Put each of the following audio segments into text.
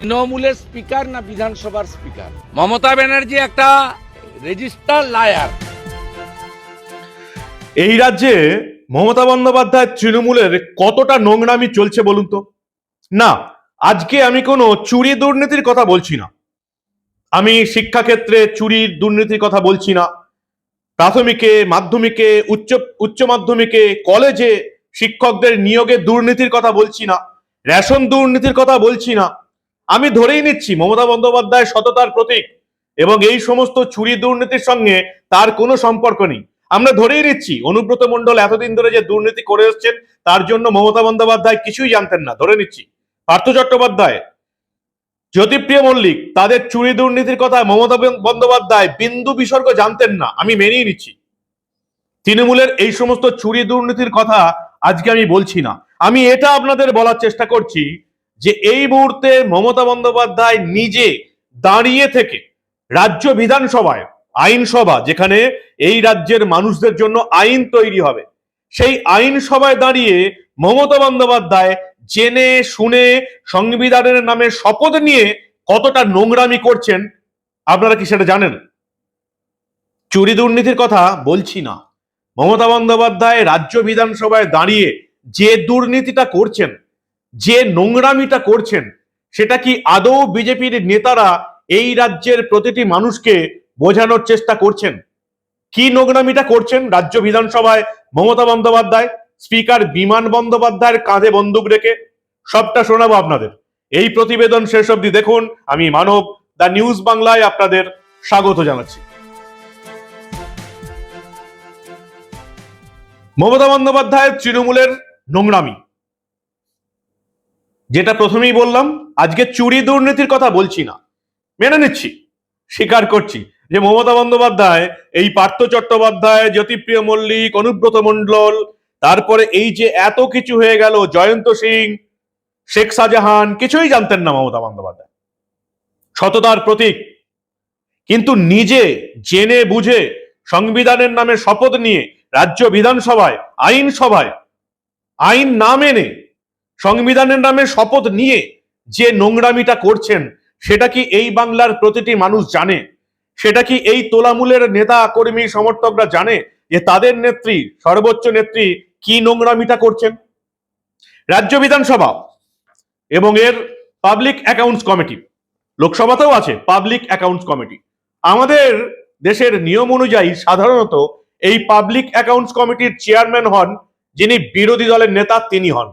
তৃণমূলের স্পিকার না বিধানসভার স্পিকার? মমতা ব্যানার্জি একটা রেজিস্টার লায়ার। এই রাজ্যে মমতা বন্দ্যোপাধ্যায় তৃণমূলের কতটা নোংরামি চলছে বলুন তো? না, আজকে আমি কোনো চুরি দুর্নীতির কথা বলছি না। আমি শিক্ষাক্ষেত্রে চুরির দুর্নীতির কথা বলছি না। প্রাথমিকে, মাধ্যমিকে, উচ্চ উচ্চ মাধ্যমিকে, কলেজে শিক্ষকদের নিয়োগে দুর্নীতির কথা বলছি না। রেশন দুর্নীতির কথা বলছি না। আমি ধরেই নিচ্ছি মমতা বন্দ্যোপাধ্যায় সততার প্রতীক এবং এই সমস্ত চুরি দুর্নীতির সঙ্গে তার কোনো সম্পর্ক নেই। আমরা ধরেই নিচ্ছি, অনুব্রত মণ্ডল এতদিন ধরে যে দুর্নীতি করে এসছেন, তার জন্য মমতা বন্দ্যোপাধ্যায় কিছুই জানতেন না। ধরে নিচ্ছি, পার্থ চট্টোপাধ্যায়, জ্যোতিপ্রিয় মল্লিক, তাদের চুরি দুর্নীতির কথা মমতা বন্দ্যোপাধ্যায় বিন্দু বিসর্গ জানতেন না। আমি মেনেই নিচ্ছি। তৃণমূলের এই সমস্ত চুরি দুর্নীতির কথা আজকে আমি বলছি না। আমি এটা আপনাদের বলার চেষ্টা করছি যে এই মুহূর্তে মমতা বন্দ্যোপাধ্যায় নিজে দাঁড়িয়ে থেকে রাজ্য বিধানসভায়, আইনসভা, যেখানে এই রাজ্যের মানুষদের জন্য আইন তৈরি হবে, সেই আইনসভায় দাঁড়িয়ে মমতা বন্দ্যোপাধ্যায় জেনে, শুনে, সংবিধানের নামে শপথ নিয়ে কতটা নোংরামি করছেন, আপনারা কি সেটা জানেন? চুরি দুর্নীতির কথা বলছি না। মমতা বন্দ্যোপাধ্যায় রাজ্য বিধানসভায় দাঁড়িয়ে যে দুর্নীতিটা করছেন যে নোংরামিটা করছেন, সেটা কি আদৌ বিজেপির নেতারা এই রাজ্যের প্রতিটি মানুষকে বোঝানোর চেষ্টা করছেন? কি নোংরামিটা করছেন রাজ্য বিধানসভায় মমতা বন্দ্যোপাধ্যায়, স্পিকার বিমান বন্দ্যোপাধ্যায়ের কাঁধে বন্দুক রেখে? সবটা শোনাবো আপনাদের। এই প্রতিবেদন শেষ অবধি দেখুন। আমি মানব, দ্য নিউজ বাংলায় আপনাদের স্বাগত জানাচ্ছি। মমতা বন্দ্যোপাধ্যায়ের তৃণমূলের নোংরামি। যেটা প্রথমেই বললাম, আজকে চুরি দুর্নীতির কথা বলছি না। মেনে নিচ্ছি, স্বীকার করছি যে মমতা বন্দ্যোপাধ্যায়, এই পার্থ চট্টোপাধ্যায়, জ্যোতিপ্রিয় মল্লিক, অনুব্রত মণ্ডল, তারপরে এই যে এত কিছু হয়ে গেল, জয়ন্ত সিং, শেখ শাহজাহান, কিছুই জানতেন না মমতা বন্দ্যোপাধ্যায়। সততার প্রতীক। কিন্তু নিজে জেনে বুঝে সংবিধানের নামে শপথ নিয়ে রাজ্য বিধানসভায়, আইনসভায়, আইন না মেনে সংবিধানের নামে শপথ নিয়ে যে নোংরামিটা করছেন, সেটা কি এই বাংলার প্রতিটি মানুষ জানে? সেটা কি এই তোলামূলের নেতা কর্মী সমর্থকরা জানে যে তাদের নেত্রী, সর্বোচ্চ নেত্রী কি নোংরামিটা করছেন? রাজ্য বিধানসভা এবং এর পাবলিক অ্যাকাউন্টস কমিটি, লোকসভাতেও আছে পাবলিক অ্যাকাউন্টস কমিটি। আমাদের দেশের নিয়ম অনুযায়ী সাধারণত এই পাবলিক অ্যাকাউন্টস কমিটির চেয়ারম্যান হন যিনি বিরোধী দলের নেতা, তিনি হন।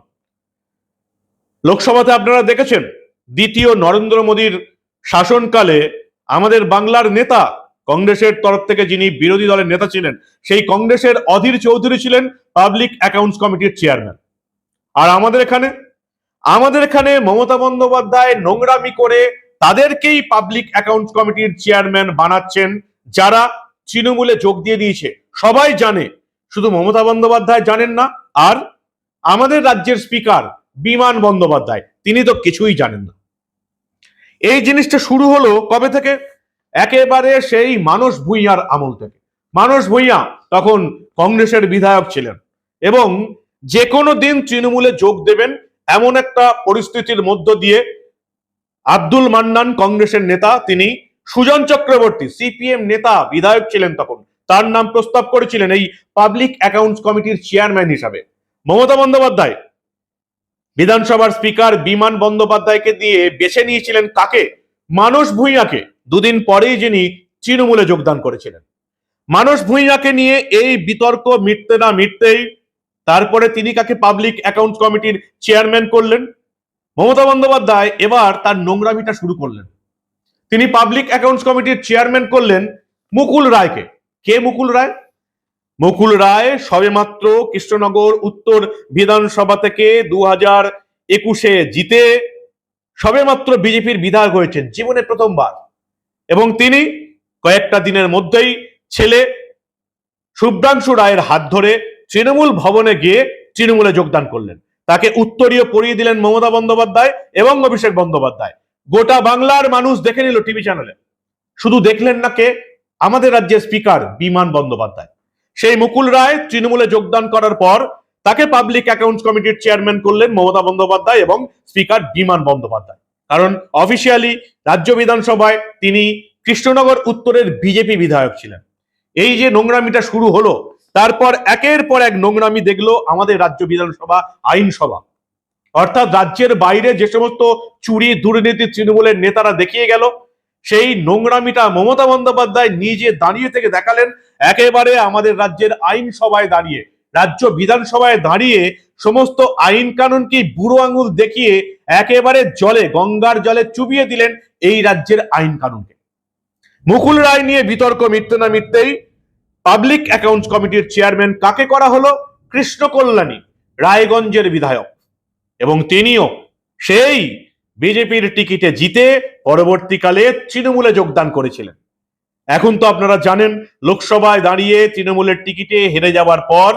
লোকসভাতে আপনারা দেখেছেন, দ্বিতীয় নরেন্দ্র মোদীর শাসনকালে আমাদের বাংলার নেতা, কংগ্রেসের তরফ থেকে যিনি বিরোধী দলের নেতা ছিলেন, সেই কংগ্রেসের অধীর চৌধুরী ছিলেন পাবলিক অ্যাকাউন্টস কমিটির চেয়ারম্যান। আর আমাদের এখানে আমাদের এখানে মমতা বন্দ্যোপাধ্যায় নোংরামি করে তাদেরকেই পাবলিক অ্যাকাউন্টস কমিটির চেয়ারম্যান বানাচ্ছেন, যারা তৃণমূলে যোগ দিয়ে দিয়েছে। সবাই জানে, শুধু মমতা বন্দ্যোপাধ্যায় জানেন না, আর আমাদের রাজ্যের স্পিকার বিমান বন্দ্যোপাধ্যায়। তিনি তো কিছুই জানেন না। এই জিনিসটা শুরু হলো কবে থেকে? একেবারে সেই মানস ভূঁইয়ার আমল থেকে। মানস ভূঁইয়া তখন কংগ্রেসের বিধায়ক ছিলেন এবং যে কোনো দিন তৃণমূলে যোগ দেবেন এমন একটা পরিস্থিতির মধ্য দিয়ে আব্দুল মান্নান কংগ্রেসের নেতা তিনি, সুজন চক্রবর্তী, সিপিএম নেতা, বিধায়ক ছিলেন তখন। তার নাম প্রস্তাব করেছিলেন এই পাবলিক অ্যাকাউন্টস কমিটির চেয়ারম্যান হিসাবে। মমতা বন্দ্যোপাধ্যায় বিধানসভার স্পিকার বিমান বন্দ্যোপাধ্যায়কে দিয়ে বেছে নিয়েছিলেন কাকে? মানস ভূঁইয়াকে। দুদিন পরেই যিনি তৃণমূলে যোগদান করেছিলেন। মানস ভূঁইয়াকে নিয়ে এই বিতর্ক মিটতে না মিটতেই তারপরে তিনি কাকে পাবলিক অ্যাকাউন্ট কমিটির চেয়ারম্যান করলেন? মমতা বন্দ্যোপাধ্যায় এবার তার নোংরামিটা শুরু করলেন। তিনি পাবলিক অ্যাকাউন্টস কমিটির চেয়ারম্যান করলেন মুকুল রায়কে। কে মুকুল রায়? মুকুল রায় সবেমাত্র কৃষ্ণনগর উত্তর বিধানসভা থেকে দু হাজার একুশে জিতে সবেমাত্র বিজেপির বিধায়ক হয়েছেন, জীবনে প্রথমবার। এবং তিনি কয়েকটা দিনের মধ্যেই ছেলে শুভ্রাংশু রায়ের হাত ধরে তৃণমূল ভবনে গিয়ে তৃণমূলে যোগদান করলেন। তাকে উত্তরীয় পরিয়ে দিলেন মমতা বন্দ্যোপাধ্যায় এবং অভিষেক বন্দ্যোপাধ্যায়। গোটা বাংলার মানুষ দেখে নিল টিভি চ্যানেলে। শুধু দেখলেন না কে? আমাদের রাজ্যের স্পিকার বিমান বন্দ্যোপাধ্যায়। সেই মুকুল রায় তৃণমূলে যোগদান করার পর তাকে পাবলিক অ্যাকাউন্টস কমিটির চেয়ারম্যান করলেন মমতা বন্দ্যোপাধ্যায় এবং স্পিকার বিমান বন্দ্যোপাধ্যায়। কারণ অফিসিয়ালি রাজ্য বিধানসভায় তিনি কৃষ্ণনগর উত্তরের বিজেপি বিধায়ক ছিলেন। এই যে নোংরামিটা শুরু হলো, তারপর একের পর এক নোংরামি দেখল আমাদের রাজ্য বিধানসভা আইনসভা। অর্থাৎ রাজ্যের বাইরে যে সমস্ত চুরি দুর্নীতি তৃণমূলের নেতারা দেখিয়ে গেল সেই নোংরামিটা মমতা বন্দ্যোপাধ্যায় নিজে দাঁড়িয়ে থেকে দেখালেন, একেবারে আমাদের রাজ্যের আইনসভায় দাঁড়িয়ে, রাজ্য বিধানসভায় দাঁড়িয়ে সমস্ত আইন কানুনকে বুড়ো আঙুল দেখিয়ে একেবারে জলে, গঙ্গার জলে চুবিয়ে দিলেন এই রাজ্যের আইন কানুনকে মুকুল রায় নিয়ে বিতর্ক মিটতে না মিটতেই পাবলিক অ্যাকাউন্টস কমিটির চেয়ারম্যান কাকে করা হলো? কৃষ্ণ কল্যাণী রায়গঞ্জের বিধায়ক। এবং তিনিও সেই বিজেপির টিকিটে জিতে পরবর্তীকালে তৃণমূলে যোগদান করেছিলেন। এখন তো আপনারা জানেন, লোকসভায় দাঁড়িয়ে তৃণমূলের টিকিটে হেরে যাওয়ার পর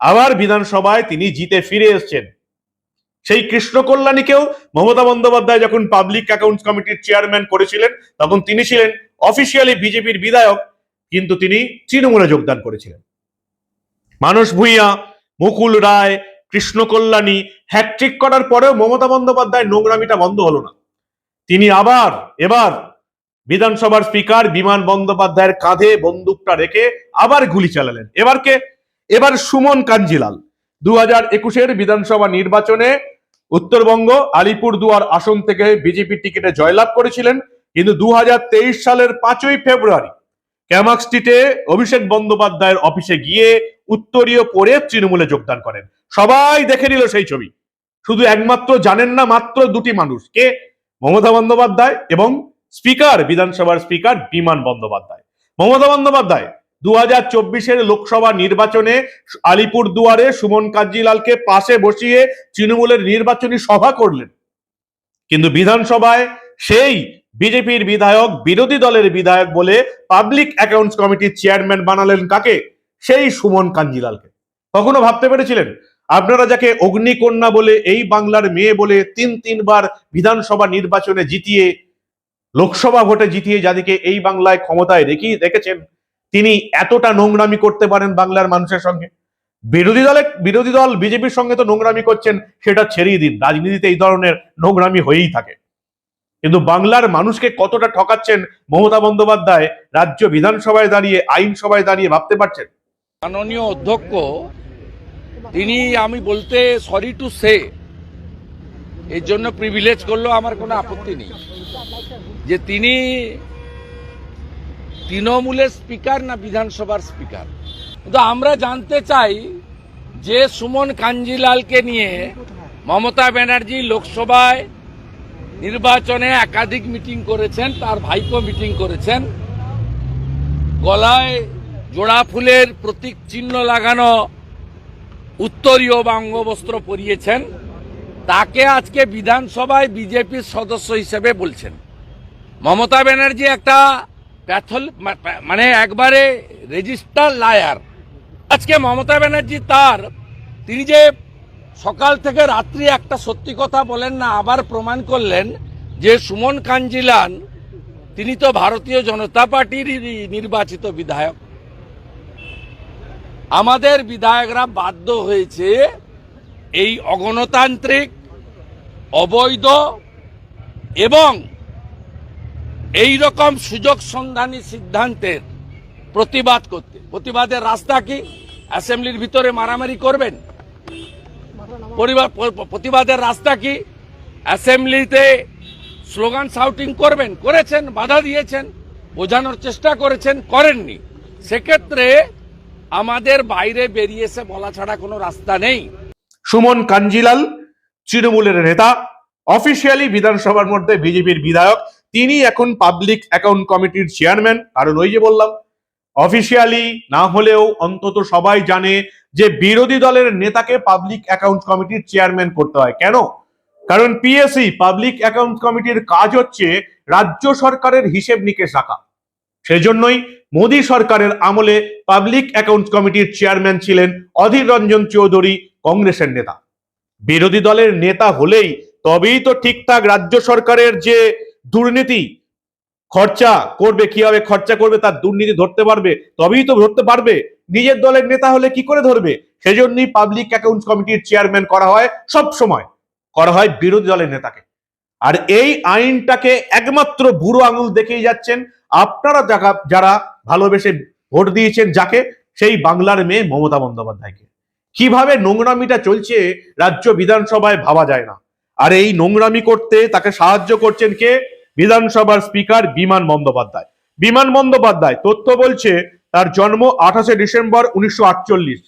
আবার বিধানসভায় তিনি জিতে ফিরে এসেছেন। সেই কৃষ্ণ কল্যাণীকেও মমতা বন্দ্যোপাধ্যায় যখন পাবলিক অ্যাকাউন্টস কমিটির চেয়ারম্যান করেছিলেন, তখন তিনি ছিলেন অফিসিয়ালি বিজেপির বিধায়ক, কিন্তু তিনি তৃণমূলে যোগদান করেছিলেন। মানস ভূঁইয়া, মুকুল রায় কৃষ্ণ কল্যাণী হ্যাট্রিক করার পরেও মমতা বন্দ্যোপাধ্যায় নোংরামিটা বন্ধ হলো না। তিনি আবার, এবার বিধানসভার স্পিকার বিমান বন্দ্যোপাধ্যায়ের কাঁধে বন্দুকটা রেখে আবার গুলি চালালেন। এবার কে? এবার সুমন কাঞ্জিলাল। দু হাজার একুশের বিধানসভা নির্বাচনে উত্তরবঙ্গ আলিপুরদুয়ার আসন থেকে বিজেপি টিকিটে জয়লাভ করেছিলেন, কিন্তু দু হাজার তেইশ সালের পাঁচই ফেব্রুয়ারি ক্যামাক স্ট্রিটে অভিষেক বন্দ্যোপাধ্যায়ের অফিসে গিয়ে উত্তরীয় পরে তৃণমূলে যোগদান করেন। সবাই দেখে নিল সেই ছবি। শুধু একমাত্র জানেন না মাত্র দুটি মানুষ, কে? মমতা বন্দ্যোপাধ্যায় এবং স্পিকার, বিধানসভার স্পিকার বিমান বন্দ্যোপাধ্যায়। মমতা বন্দ্যোপাধ্যায় দু হাজার চব্বিশের লোকসভা নির্বাচনে আলিপুর দুয়ারে সুমন কাঞ্জিলালকে পাশে বসিয়ে তৃণমূলের নির্বাচনী সভা করলেন। কিন্তু বিধানসভায় সেই বিজেপির বিধায়ক, বিরোধী দলের বিধায়ক বলে পাবলিক অ্যাকাউন্টস কমিটির চেয়ারম্যান বানালেন কাকে? সেই সুমন কাঞ্জিলালকে কখনো ভাবতে পেরেছিলেন? আপনারা যাকে অগ্নিকন্যা বলে, এই বাংলার মেয়ে বলে তিন তিনবার বিধানসভা নির্বাচনে জিতিয়ে, লোকসভা ভোটে জিতিয়ে যাদেরকে এই বাংলায় ক্ষমতায় রেখে রেখেছেন, তিনি এতটা নোংরামি করতে পারেন বাংলার মানুষের সঙ্গে। বিরোধী দলে, বিরোধী দল বিজেপির সঙ্গে তো নোংরামি করছেন, সেটা ছেড়েই দিন। রাজনীতিতে এই ধরনের নোংরামি হয়েই থাকে। কিন্তু বাংলার মানুষকে কতটা ঠকাচ্ছেন মমতা বন্দ্যোপাধ্যায়, রাজ্য বিধানসভায় দাঁড়িয়ে, আইনসভায় দাঁড়িয়ে ভাবতে পারছেন? মাননীয় অধ্যক্ষ তিনি আমি বলতে সরি টু সে এর জন্য প্রিভিলেজ করলেও আমার কোনো আপত্তি নেই। যে তিনি তৃণমূলের স্পিকার না বিধানসভার স্পিকার কিন্তু আমরা জানতে চাই যে সুমন কাঞ্জিলালকে নিয়ে মমতা ব্যানার্জি লোকসভায় নির্বাচনে একাধিক মিটিং করেছেন, তার ভাইপো মিটিং করেছেন। গলায় জোড়া ফুলের প্রতীক চিহ্ন লাগানো উত্তরীয় বা অঙ্গবস্ত্র পরিয়েছেন, তাকে আজকে বিধানসভায় বিজেপির সদস্য হিসেবে বলছেন। মমতা ব্যানার্জি একটা প্যাথল মানে একবারে রেজিস্টার লায়ার। আজকে মমতা ব্যানার্জি তার, তিনি যে সকাল থেকে রাত্রি একটা সত্যি কথা বলেন না, আবার প্রমাণ করলেন যে সুমন কাঞ্জিলান, তিনি তো ভারতীয় জনতা পার্টির নির্বাচিত বিধায়ক। আমাদের বিধায়করা বাধ্য হয়েছে এই অগণতান্ত্রিক, অবৈধ এবং এই রকম সুযোগ সন্ধানী সিদ্ধান্তের প্রতিবাদ করতে। প্রতিবাদের রাস্তা কি? অ্যাসেম্বলির ভিতরে মারামারি করবেন? প্রতিবাদের রাস্তা কি? অ্যাসেম্বলিতে স্লোগান শাউটিং করবেন? করেছেন, বাধা দিয়েছেন, বোঝানোর চেষ্টা করেছেন, করেননি। সেক্ষেত্রে আমাদের বাইরে বেরিয়েছে বলা ছাড়া কোনো রাস্তা নেই। সুমন কাঞ্জিলাল, তৃণমূলের নেতা, অফিসিয়ালি বিধানসভার মধ্যে বিজেপির বিধায়ক, তিনি এখন পাবলিক অ্যাকাউন্ট কমিটির চেয়ারম্যান, কারণ ওই যে বললাম, অফিসিয়ালি না হলেও অন্তত সবাই জানে যে বিরোধী দলের নেতাকে পাবলিক অ্যাকাউন্ট কমিটির চেয়ারম্যান করতে হয়। কেন? কারণ পিএসসি, পাবলিক অ্যাকাউন্ট কমিটির কাজ হচ্ছে রাজ্য সরকারের হিসেব নিকেশ রাখা। সেজন্যই মোদী সরকারের আমলে পাবলিক অ্যাকাউন্ট কমিটির চেয়ারম্যান ছিলেন অধীর রঞ্জন চৌধুরী কংগ্রেসের নেতা। বিরোধী দলের নেতা হলেই তবেই তো ঠিকঠাক রাজ্য সরকারের যে দুর্নীতি, খরচা করবে, কীভাবে খরচা করবে, তার দুর্নীতি ধরতে পারবে, তবেই তো ধরতে পারবে। নিজের দলের নেতা হলে কি করে ধরবে? সেজন্যই পাবলিক অ্যাকাউন্টস কমিটির চেয়ারম্যান করা হয় সব সময়, করা হয় বিরোধী দলের নেতাকে। আর এই আইনটাকে একমাত্র বুড়ো আঙুল দেখেই যাচ্ছেন আপনারা যারা- যারা ভালোবেসে ভোট দিয়েছেন যাকে, সেই বাংলার মেয়ে মমতা বন্দ্যোপাধ্যায়কে। কীভাবে নোংরামিটা চলছে রাজ্য বিধানসভায় ভাবা যায় না। আর এই নোংরামি করতে তাকে সাহায্য করছেন কে? বিধানসভার স্পিকার বিমান বন্দ্যোপাধ্যায়। বিমান বন্দ্যোপাধ্যায় তথ্য বলছে, তার জন্ম আঠাশে ডিসেম্বর উনিশশো আটচল্লিশ।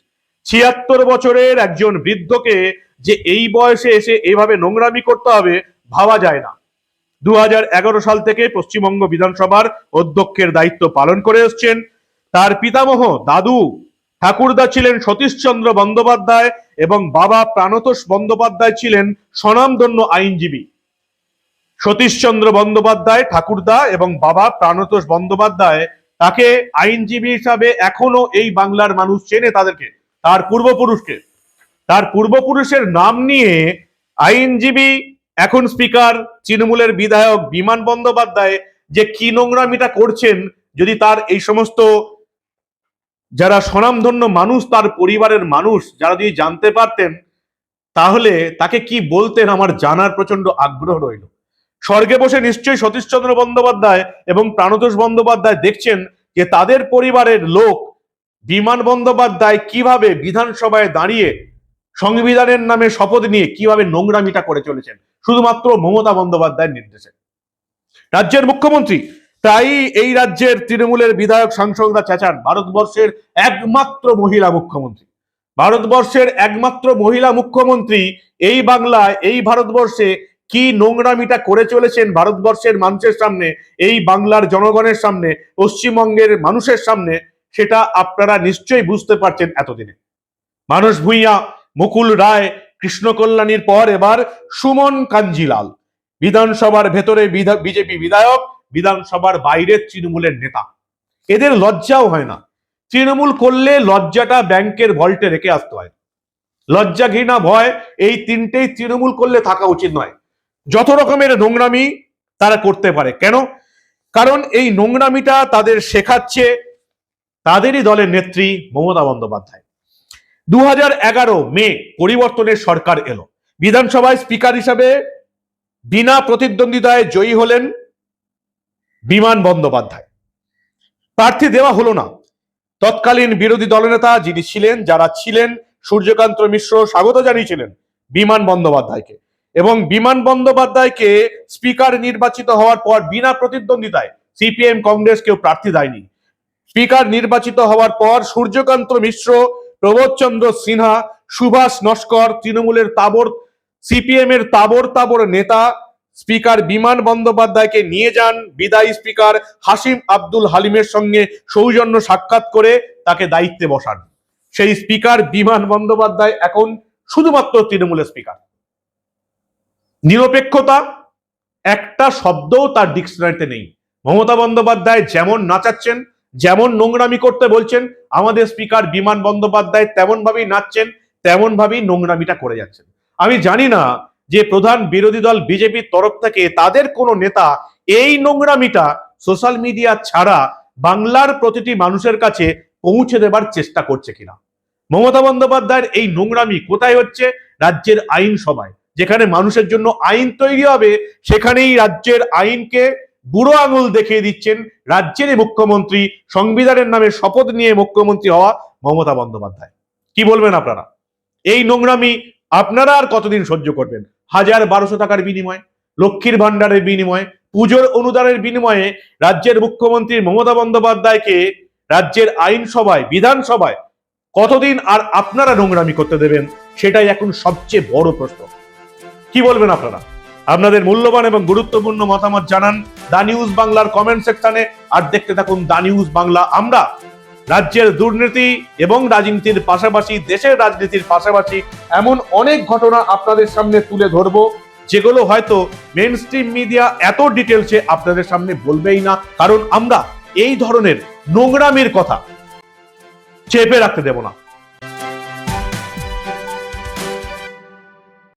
ছিয়াত্তর বছরের একজন বৃদ্ধকে যে এই বয়সে এসে এইভাবে নোংরামি করতে হবে, ভাবা যায় না। দু হাজার এগারো সাল থেকে পশ্চিমবঙ্গ বিধানসভার অধ্যক্ষের দায়িত্ব পালন করে এসছেন। তার পিতামহ দাদু, ঠাকুরদা ছিলেন সতীশচন্দ্র বন্দ্যোপাধ্যায় এবং বাবা প্রাণতোষ বন্দ্যোপাধ্যায় ছিলেন স্বনামধন্য আইনজীবী। সতীশচন্দ্র বন্দ্যোপাধ্যায়, ঠাকুরদা এবং বাবা প্রাণতোষ বন্দ্যোপাধ্যায় তাকে আইনজীবী হিসাবে এখনও এই বাংলার মানুষ চেনে তাদেরকে, তার পূর্বপুরুষকে। তার পূর্বপুরুষের নাম নিয়ে আইনজীবী এখন স্পিকার তৃণমূলের বিধায়ক বিমান বন্দ্যোপাধ্যায় যে কি নোংরামিটা করছেন, যদি তার এই সমস্ত যারা স্বনামধন্য মানুষ, তার পরিবারের মানুষ, যারা যদি জানতে পারতেন, তাহলে তাকে কি বলতেন আমার জানার প্রচণ্ড আগ্রহ রইল। স্বর্গে বসে নিশ্চয়ই সতীশচন্দ্র বন্দ্যোপাধ্যায় এবং প্রাণতোষ বন্দ্যোপাধ্যায় দেখছেন যে তাদের পরিবারের লোক বিমান বন্দ্যোপাধ্যায় কীভাবে বিধানসভায় দাঁড়িয়ে সংবিধানের নামে শপথ নিয়ে কীভাবে নোংরামিটা করে চলেছেন? শুধুমাত্র মমতা বন্দ্যোপাধ্যায়ের নির্দেশে। রাজ্যের মুখ্যমন্ত্রী তাই এই রাজ্যের তৃণমূলের বিধায়ক সাংসদরা চেঁচান ভারতবর্ষের একমাত্র মহিলা মুখ্যমন্ত্রী। ভারতবর্ষের একমাত্র মহিলা মুখ্যমন্ত্রী এই বাংলায়, এই ভারতবর্ষে কি নোংরামিটা করে চলেছেন ভারতবর্ষের মানুষের সামনে, এই বাংলার জনগণের সামনে, পশ্চিমবঙ্গের মানুষের সামনে, সেটা আপনারা নিশ্চয়ই বুঝতে পারছেন এতদিনে। মানুষ ভূঁইয়া মুকুল রায় কৃষ্ণ কল্যাণীর পর এবার সুমন কাঞ্জিলাল। বিধানসভার ভেতরে বিজেপি বিধায়ক, বিধানসভার বাইরের তৃণমূলের নেতা। এদের লজ্জাও হয় না। তৃণমূল করলে লজ্জাটা ব্যাংকের ভল্টে রেখে আসতে হয়। লজ্জা ঘৃণা ভয়, এই তিনটেই তৃণমূল করলে থাকা উচিত নয়। যত রকমের নোংরামি তারা করতে পারে। কেন? কারণ এই নোংরামিটা তাদের শেখাচ্ছে তাদেরই দলের নেত্রী মমতা বন্দ্যোপাধ্যায়। দু হাজার এগারো মে পরিবর্তনের সরকার এলো। বিধানসভায় স্পিকার হিসাবে বিনা প্রতিদ্বন্দ্বিতায় জয়ী হলেন বিমান বন্দ্যোপাধ্যায়। প্রার্থী দেওয়া হলো না। তৎকালীন বিরোধী দলনেতা যিনি ছিলেন, যারা ছিলেন, সূর্যকান্ত মিশ্র স্বাগত জানিয়েছিলেন বিমান বন্দ্যোপাধ্যায়কে। এবং বিমান বন্দ্যোপাধ্যায়কে স্পিকার নির্বাচিত হওয়ার পর বিনা প্রতিদ্বন্দ্বিতায় সিপিএম কংগ্রেস কেউ প্রার্থী দেয়নি। স্পিকার নির্বাচিত হওয়ার পর সূর্যকান্ত মিশ্র প্রবোধচন্দ্র সিনহা, সুভাষ নস্কর, তৃণমূলের তাবর, সিপিএম এর তাবর তাবর নেতা, স্পিকার বিমান বন্দ্যোপাধ্যায়কে নিয়ে যান বিদায়ী স্পিকার হাসিম আব্দুল হালিমের সঙ্গে সৌজন্য সাক্ষাৎ করে তাকে দায়িত্বে বসান। সেই স্পিকার বিমান বন্দ্যোপাধ্যায় এখন শুধুমাত্র তৃণমূলের স্পিকার। নিরপেক্ষতা, একটা শব্দও তার ডিকশনারিতে নেই। মমতা বন্দ্যোপাধ্যায় যেমন নাচাচ্ছেন যেমন নোংরামি করতে বলছেন, আমাদের স্পিকার বিমান বন্দ্যোপাধ্যায় তেমন ভাবেই নাচছেন তেমন ভাবেই নোংরামিটা করে যাচ্ছেন। আমি জানি না যে প্রধান বিরোধী দল বিজেপির তরফ থেকে তাদের কোনো নেতা এই নোংরামিটা সোশ্যাল মিডিয়া ছাড়া বাংলার প্রতিটি মানুষের কাছে পৌঁছে দেবার চেষ্টা করছে কিনা। মমতা বন্দ্যোপাধ্যায়ের এই নোংরামি কোথায় হচ্ছে? রাজ্যের আইন সভায় যেখানে মানুষের জন্য আইন তৈরি হবে, সেখানেই রাজ্যের আইনকে বুড়ো আঙুল দেখিয়ে দিচ্ছেন রাজ্যের মুখ্যমন্ত্রী, সংবিধানের নামে শপথ নিয়ে মুখ্যমন্ত্রী হওয়া মমতা বন্দ্যোপাধ্যায়। কি বলবেন আপনারা? এই নোংরামি আপনারা আর কতদিন সহ্য করবেন? হাজার বারোশো টাকার বিনিময়, লক্ষ্মীর ভান্ডারের বিনিময়, পুজোর অনুদানের বিনিময়ে রাজ্যের মুখ্যমন্ত্রী মমতা বন্দ্যোপাধ্যায়কে রাজ্যের আইনসভায়, বিধানসভায় কতদিন আর আপনারা নোংরামি করতে দেবেন? সেটাই এখন সবচেয়ে বড় প্রশ্ন। কি বলবেন আপনারা? আপনাদের মূল্যবান এবং গুরুত্বপূর্ণ মতামত জানান। দা নিউজ বাংলার কমেন্ট সেকশনে আর দেখতে থাকুন দা নিউজ বাংলা আমরা রাজ্যের দুর্নীতি এবং রাজনীতির পাশাপাশি, দেশের রাজনীতির পাশাপাশি এমন অনেক ঘটনা আপনাদের সামনে তুলে ধরবো, যেগুলো হয়তো মেন স্ট্রিম মিডিয়া এত ডিটেলসে আপনাদের সামনে বলবেই না, কারণ আমরা এই ধরনের নোংরামির কথা চেপে রাখতে দেব না।